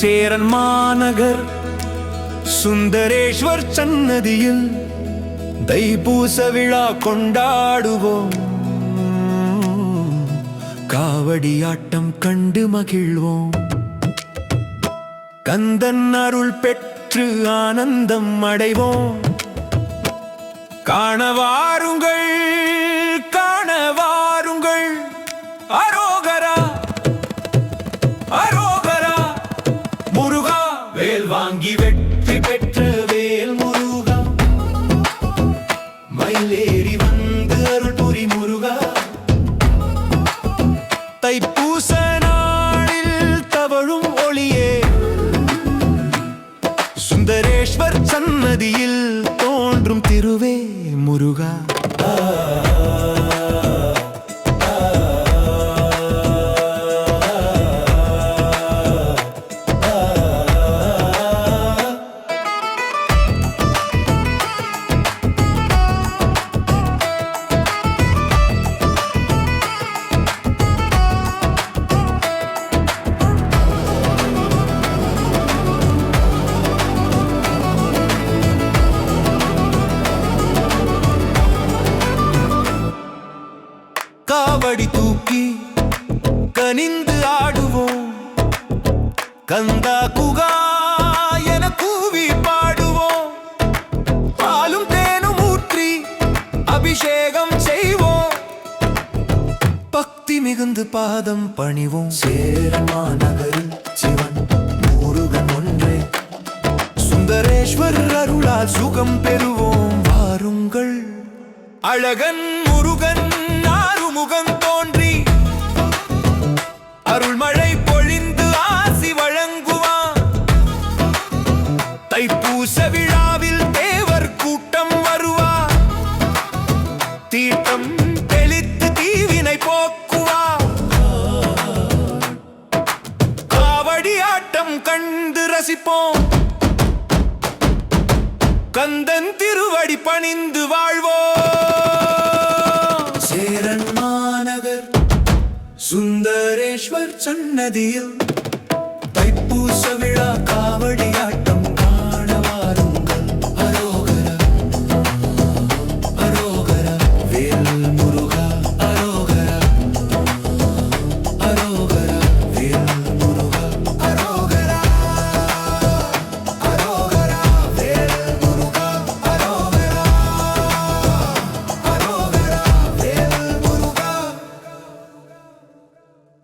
சேரன் மாநகர் சுந்தரேஸ்வர் சன்னதியில் தைப்பூச விழா கொண்டாடுவோம். காவடி ஆட்டம் கண்டு மகிழ்வோம். கந்தன் அருள் பெற்று ஆனந்தம் அடைவோம். காணவாருங்கள் காணவாருங்கள் வாங்கி வெற்றி பெற்ற வேல் முருகா மயிலேறி வந்து அருள் புரி முருகா. தைப்பூச நாளில் தவழும் ஒளியே. சுந்தரேஸ்வர் சன்னதியில் தோன்றும் திருவே முருகா. காவடி தூக்கி கனிந்து ஆடுவோம். கந்தா குகா என கூவி பாடுவோம். பாலும் தேனும் ஊற்றி அபிஷேகம் செய்வோம். பக்தி மிகுந்து பாதம் பணிவோம். சேரமா நகரில் சிவன் முருகன் ஒன்றே. சுந்தரேஸ்வர் அருளால் சுகம் பெறுவோம். வாருங்கள் அழகன் கண்டு ரசிப்போம். கந்தன் திருவடி பணிந்து வாழ்வோ சேரன் மாநகர் சுந்தரேஸ்வர் சன்னதியில் தைப்பூச விழா காவடி